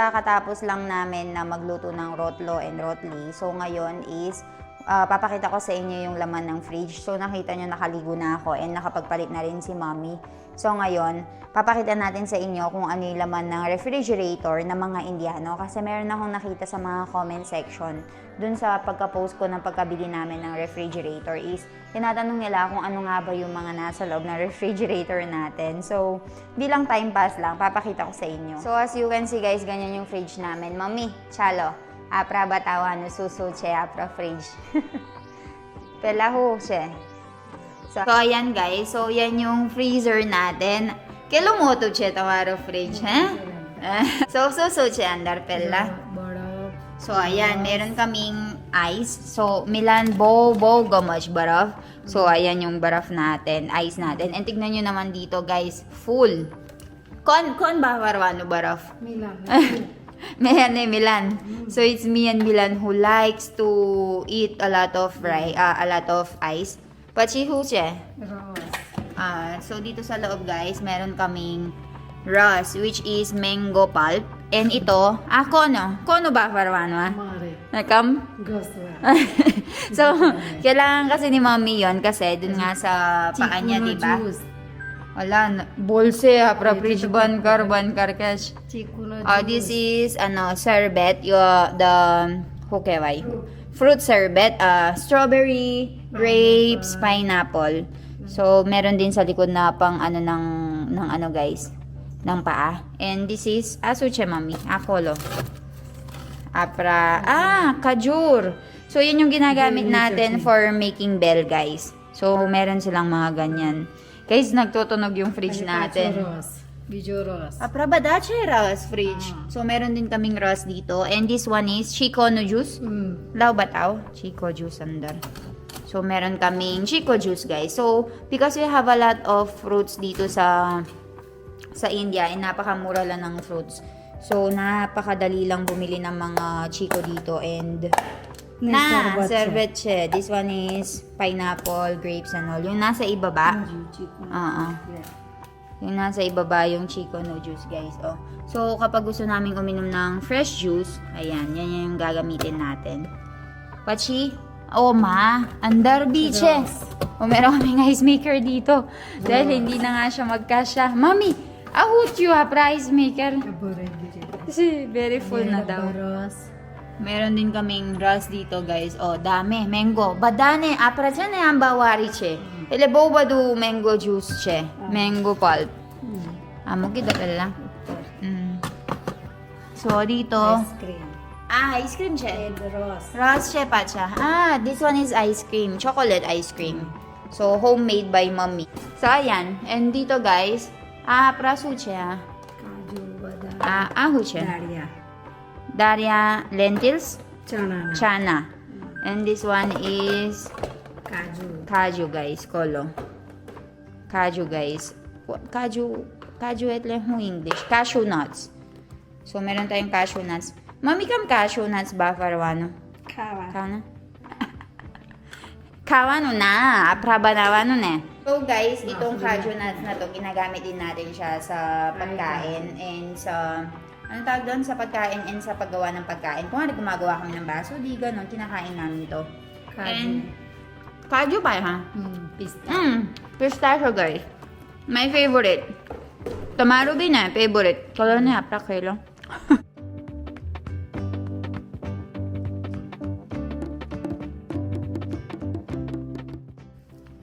kakatapos lang namin na magluto ng rotlo and rotli. So ngayon is ah, papakita ko sa inyo yung laman ng fridge. So nakita nyo nakaligo na ako and nakapagpalit na rin si mommy. So ngayon, papakita natin sa inyo kung ano yung laman ng refrigerator ng mga Indiano. Kasi meron akong nakita sa mga comment section dun sa pagka-post ko ng pagkabili namin ng refrigerator is tinatanong nila kung ano nga ba yung mga nasa loob ng refrigerator natin. So, bilang time pass lang, papakita ko sa inyo. So, as you can see guys, ganyan yung fridge namin. Mami, chalo, આપણા બતાવવાનું શું શું છે આપણો ફ્રીજ પહેલાં શું છે સો અયન ગાઈ સો અયન yung freezer natin. Kailan મોટું છે તમારો fridge, હે? Eh? So, so, so છે અંદર પહેલા. So, ayan, meron kaming ice. So, Milan bo bo gamash baraf. So, ayan yung baraf natin, ice natin. And tignan nyo naman dito, guys, full. Kon, kon ba warwano baraf? Milan. Mian and eh, Milan. So it's me and Milan who likes to eat a lot of rice, uh, a lot of ice. But she who's siya? Eh. Ah, so dito sa loob guys, meron kaming Ras, which is mango pulp. And ito, ah, kono. Kono ba, Farwanwa? Mare. Nakam? Gusto. so, kailangan kasi ni mommy yon kasi dun nga sa paa niya, di ba? Juice. Wala, bolse ha, properage ban kar, ban kar cash. Uh, this is, ano, sorbet, yung, the, hukeway. Fruit sorbet, uh, ah, strawberry, grapes, pineapple. So, meron din sa likod na pang ano ng, ng ano guys, ng paa. And this is asuche mami, akolo. Apra, ah, kajur. So, yun yung ginagamit natin for making bell guys. So, meron silang mga ganyan. Guys, nagtutunog yung fridge natin. Oras. Video Ross. Ah, Prabadache Ross fridge. Ah. So, meron din kaming Ross dito. And this one is Chico no juice. Mm. Lao bataw? Chico juice under. So, meron kaming Chico juice, guys. So, because we have a lot of fruits dito sa sa India, and napakamura lang ng fruits. So, napakadali lang bumili ng mga Chico dito. And may na servet siya. This one is pineapple, grapes, and all. Yung nasa ibaba. Oo. Uh -uh. Yung nasa ibaba, yung Chico no juice, guys. Oh. So, kapag gusto namin uminom ng fresh juice, ayan, yan yung gagamitin natin. Pachi? Oh, ma. Under beaches. O, oh, meron kaming ice maker dito. Yeah. Dahil hindi na nga siya magkasya. Mami, ahut you a prize maker. Kasi very full na daw. Baros. Meron din kaming ras dito, guys. Oh, dami. Mango. Badane. Apra dyan eh, ang bawari, che. Elebo ba do mango juice, che? Mango pulp. Amo kita pala. Mm. So, dito. Ice cream. Ah, ice cream, che. And rose. Rose, che, pa, cha. Ah, this one is ice cream. Chocolate ice cream. So, homemade by mommy. So, ayan. And dito, guys. Ah, prasu, che, ah. Kaju, badane. Ah, ahu, che. Daria. Daria lentils? Chana. Chana. And this one is Kaju. Kaju guys, kolo. Kaju guys. Kaju, kaju etle ho English. Cashew nuts. So, meron tayong cashew nuts. Mami, kam cashew nuts ba, Farwano? Kawa. Kawa? Kawa no na. Aprabanawa no na. So guys, ah, itong cashew nuts na to, ginagamit din natin siya sa pagkain and sa ano tawag doon, sa pagkain and sa paggawa ng pagkain. Kung ano, gumagawa kami ng baso, di ganun, kinakain namin ito. Kaju. And, kaju ba, ha? Mm, pistachio. Mm, pistachio, guys. My favorite. Tomaro bin eh, favorite. Kalo na, apra kayo.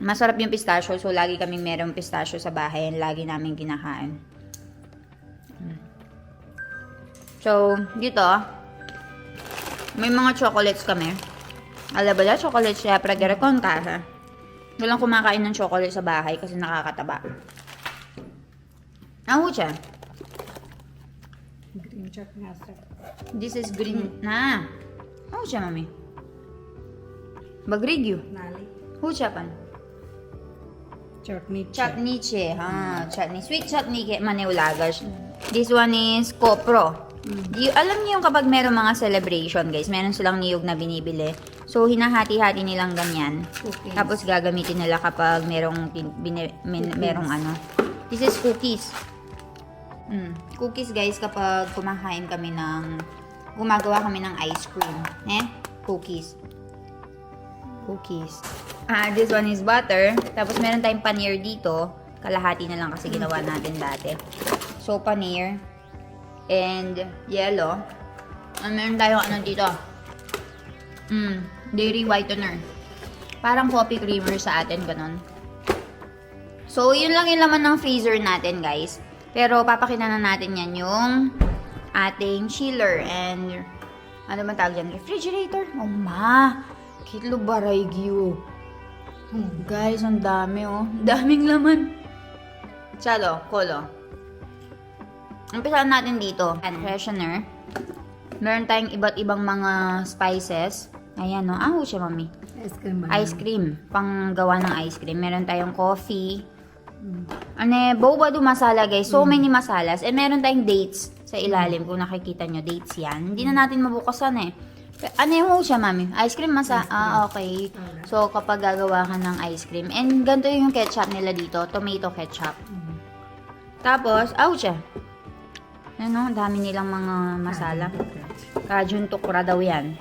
Masarap yung pistachio, so lagi kaming merong pistachio sa bahay and lagi namin kinakain. So, dito, may mga chocolates kami. Alam ba na, chocolate siya, pragere con casa. Walang kumakain ng chocolate sa bahay kasi nakakataba. Ano siya? Green chok nga. This is green hmm. na. Ano siya, mami? Bagrigyo? Nali. Who siya pan? Chutney. Chutney che. Ha, ah, chutney. Sweet chutney ke mane ulagas. This one is kopro. Di, alam niyo yung kapag meron mga celebration, guys, meron silang niyog na binibili. So, hinahati-hati nilang ganyan. Cookies. Tapos gagamitin nila kapag merong, bine, min- merong ano. This is cookies. Mm. Cookies guys kapag kumakain kami ng gumagawa kami ng ice cream. Eh? Cookies. Cookies. Ah, this one is butter. Tapos meron tayong paneer dito. Kalahati na lang kasi ginawa natin dati. So, paneer. And yellow. And meron tayong ano dito. Mm, dairy whitener. Parang coffee creamer sa atin, ganun. So, yun lang yung laman ng freezer natin, guys. Pero, papakita na natin yan yung ating chiller and ano man tawag dyan? Refrigerator? Oh, ma! Kitlo baraygiyo. Oh, guys, ang dami, oh. Daming laman. Chalo, kolo. Umpisahan natin dito. Ayan, freshener. Meron tayong iba't ibang mga spices. Ayan, no. Ah, siya, mami. Ice cream ba? Ice cream. Pang gawa ng ice cream. Meron tayong coffee. Ano eh, boba do masala guys. So many masalas. And meron tayong dates sa ilalim. Kung nakikita nyo, dates yan. Hindi na natin mabukasan eh. Ano yung siya, mami? Ice cream masa... Ah, okay. So, kapag gagawa ka ng ice cream. And ganito yung ketchup nila dito. Tomato ketchup. Tapos, ah, siya. Ano, ang dami nilang mga masala. Kajun tukura daw yan.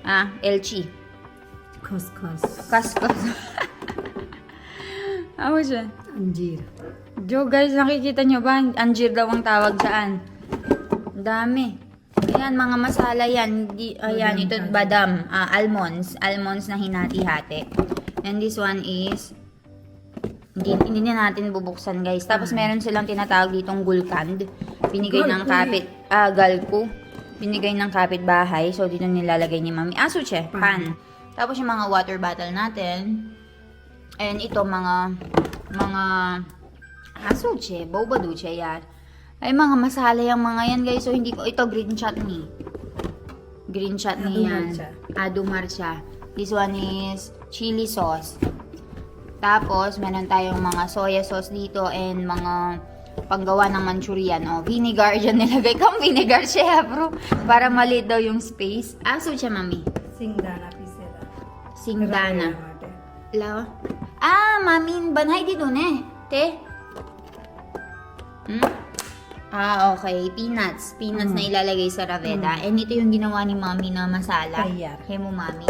Ah, elchi. Couscous. Kaskos. Ako siya. Anjir. Jo guys, nakikita nyo ba? Anjir daw ang tawag. Ang dami. Ayan, mga masala yan. Di, ayan, ito badam. ah, almonds. Almonds na hinati-hati. And this one is hindi, hindi na natin bubuksan guys. Tapos meron silang tinatawag ditong gulkand. Binigay ng kapit, ah, galku. Binigay ng kapitbahay. So, dito nilalagay ni mami. Ah, suche, pan. Tapos yung mga water bottle natin. And ito, mga, mga, ah, suche, boba duche, yan. Ay, mga masala yung mga yan guys. So, hindi ko, ito, green chutney. Green chutney yan. Adu marcha. This one is chili sauce. Tapos, meron tayong mga soya sauce dito and mga panggawa ng Manchurian. O, vinegar dyan nilagay. Kang vinegar siya, bro. Para maliit daw yung space. Aso siya, mami. Singdana pisela. Singdana. Lawa? Ah, mami, banhay dito ne. Te? Hmm? Ah, okay. Peanuts. Peanuts Mm. na ilalagay sa raveda. And ito yung ginawa ni mami na masala. Tayar. Hemo mami.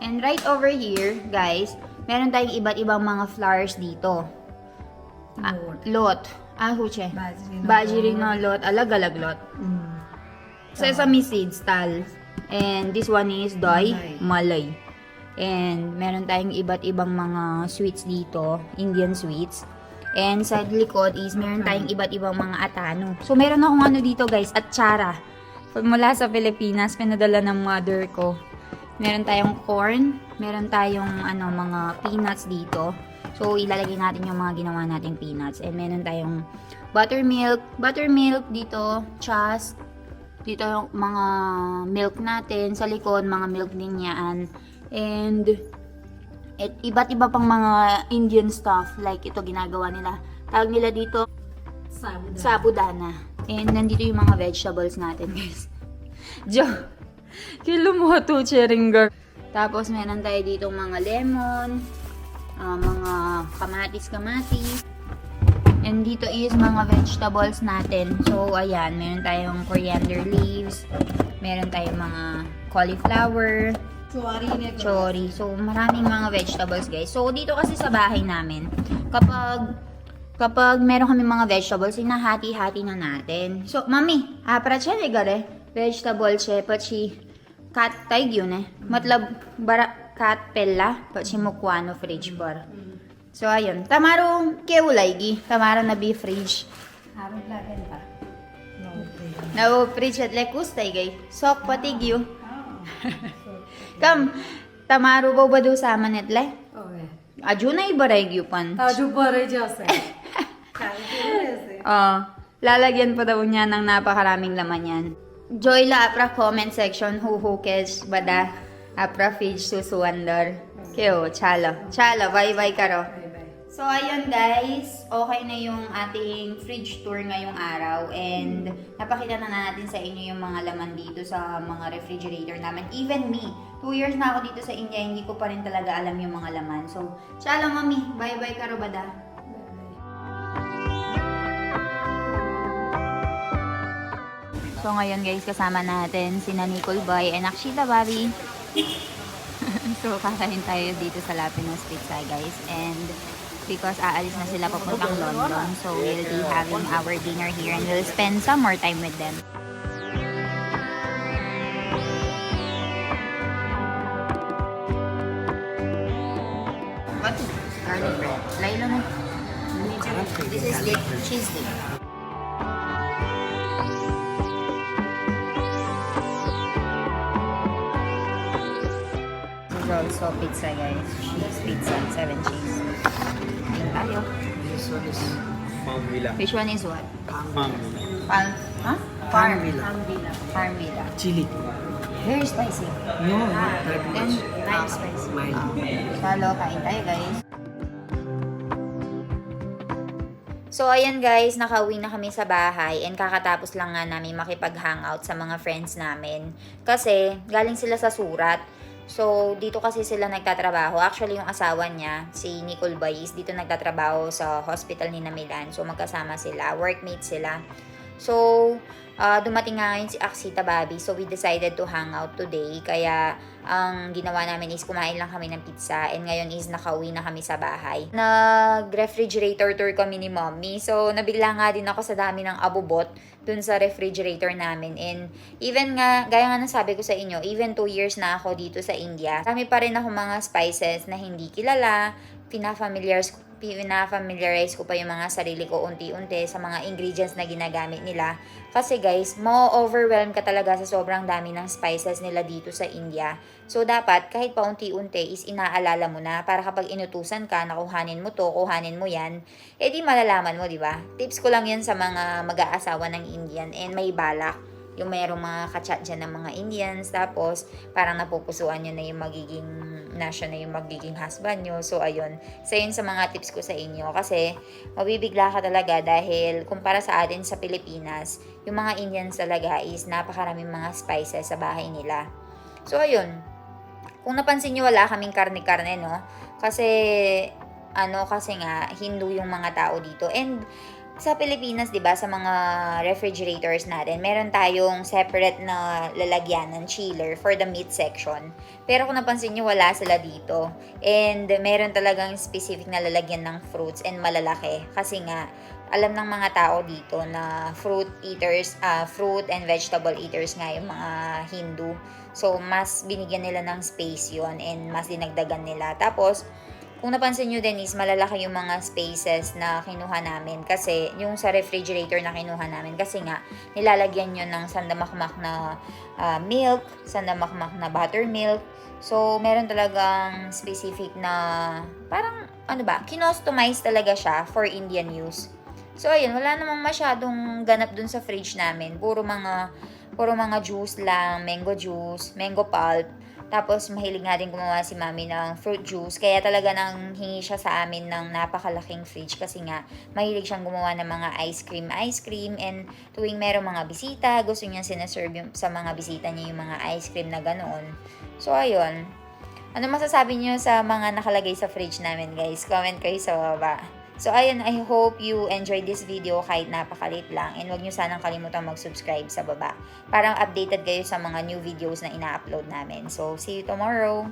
And right over here, guys, meron tayong iba't ibang mga flowers dito. Ah, Lot. Ah, huche. Bajirino. Bajirino lot. Alag-alag lot. Mm. Sesame seeds, tal. And this one is doy, Malay. And meron tayong iba't ibang mga sweets dito, Indian sweets. And sa likod is meron tayong iba't ibang mga atano. So meron akong ano dito guys, atsara. Mula sa Pilipinas, pinadala ng mother ko. Meron tayong corn, meron tayong ano mga peanuts dito. So ilalagay natin yung mga ginawa nating peanuts. And meron tayong buttermilk, buttermilk dito, chas, dito yung mga milk natin sa likod, mga milk din yan. And at iba't iba pang mga Indian stuff like ito ginagawa nila. Tawag nila dito Sabudana. sabudana. And nandito yung mga vegetables natin, guys. Jo, kilo mo to, cheringar. Tapos meron tayo dito mga lemon, ah, mga kamatis-kamatis. And dito is mga vegetables natin. So, ayan, meron tayong coriander leaves, meron tayong mga cauliflower, chori. So, maraming mga vegetables, guys. So, dito kasi sa bahay namin, kapag kapag meron kami mga vegetables, hinahati-hati na natin. So, mami, ah, para siya gare, vegetable siya, pachi kat taig yun eh. Matlab, bara, kat pella, pachi mukwano fridge bar. So, ayun. Tamaro, keulay gi. Tamaro na be fridge. Harap lagan pa. No. fridge at lekus tay gay. Sok patig yun. Ah. Kam, tamaro ba ba do sa manetle? Okay. Aju na ibaray gyupan. Taju pare jase. Kaya jase. Oh, lalagyan pa daw niya ng napakaraming laman yan. Joy la apra comment section huhukes bada apra page susuandar. Kyo, chalo. Chalo, bye-bye karo. Bye bye. So, ayun guys, okay na yung ating fridge tour ngayong araw and napakita na natin sa inyo yung mga laman dito sa mga refrigerator namin. Even me, two years na ako dito sa India, hindi ko pa rin talaga alam yung mga laman. So, chalo mami, bye-bye karo bada. So ngayon guys, kasama natin si Nicole Boy and Akshita Bobby. so kakain tayo dito sa Lapinos Pizza guys. And because aalis na sila papuntang London, so we'll be having our dinner here and we'll spend some more time with them. What? Garlic bread. Laila na. This is dip, cheese dip. Also pizza guys. Cheese pizza, seven cheese. Kain tayo. This one is Farm Villa. Which one is what? Farm Villa. Farm, huh? Farm Villa. Farm Villa. Chili. Very spicy. No, not that Then, much. mild spicy. Mild. Salo, kain tayo guys. So, ayan guys, nakauwi na kami sa bahay and kakatapos lang nga namin makipag-hangout sa mga friends namin. Kasi, galing sila sa surat. So, dito kasi sila nagtatrabaho. Actually, yung asawa niya, si Nicole Bayis, dito nagtatrabaho sa hospital ni na Milan. So, magkasama sila, workmates sila. So, ah, dumating nga ngayon si Aksita Babi. So, we decided to hang out today. Kaya, ang ginawa namin is kumain lang kami ng pizza. And ngayon is nakauwi na kami sa bahay. Nag-refrigerator tour kami ni mommy. So, nabigla nga din ako sa dami ng abubot dun sa refrigerator namin. And even nga, gaya nga nasabi ko sa inyo, even 2 years na ako dito sa India, kami pa rin ako mga spices na hindi kilala, pinafamiliarize pinafamiliarize ko pa yung mga sarili ko unti-unti sa mga ingredients na ginagamit nila. Kasi guys, mo-overwhelm ka talaga sa sobrang dami ng spices nila dito sa India. So dapat kahit pa unti-unti is inaalala mo na para kapag inutusan ka na kuhanin mo to, kuhanin mo yan, eh malalaman mo, di ba? Tips ko lang yan sa mga mag-aasawa ng Indian and may balak yung mayroong mga kachat dyan ng mga Indians, tapos parang napupusuan nyo na yung magiging, na siya na yung magiging husband nyo. So, ayun. Isa yun sa mga tips ko sa inyo. Kasi, mabibigla ka talaga dahil kumpara sa atin sa Pilipinas, yung mga Indians talaga is napakaraming mga spices sa bahay nila. So, ayun. Kung napansin nyo, wala kaming karne-karne, no? Kasi, ano, kasi nga, Hindu yung mga tao dito. And, sa Pilipinas, 'di ba, sa mga refrigerators natin, meron tayong separate na lalagyan ng chiller for the meat section. Pero kung napansin niyo, wala sila dito. And meron talagang specific na lalagyan ng fruits and malalaki kasi nga alam ng mga tao dito na fruit eaters, ah, fruit and vegetable eaters nga yung mga Hindu. So, mas binigyan nila ng space yon and mas dinagdagan nila. Tapos, kung napansin nyo din is malalaki yung mga spaces na kinuha namin kasi yung sa refrigerator na kinuha namin kasi nga nilalagyan nyo ng sandamakmak na ah, milk, sandamakmak na buttermilk. So, meron talagang specific na parang ano ba, kinostomize talaga siya for Indian use. So, ayun, wala namang masyadong ganap dun sa fridge namin. Puro mga, puro mga juice lang, mango juice, mango pulp. Tapos, mahilig nga din gumawa si mami ng fruit juice. Kaya talaga nang hingi siya sa amin ng napakalaking fridge kasi nga, mahilig siyang gumawa ng mga ice cream, ice cream. And tuwing merong mga bisita, gusto niya sinaserve yung, sa mga bisita niya yung mga ice cream na ganoon. So, ayun. Ano masasabi niyo sa mga nakalagay sa fridge namin, guys? Comment kayo sa baba. So, ayun, I hope you enjoyed this video kahit napakalit lang. And huwag nyo sanang kalimutan mag-subscribe sa baba. Parang updated kayo sa mga new videos na ina-upload namin. So, see you tomorrow!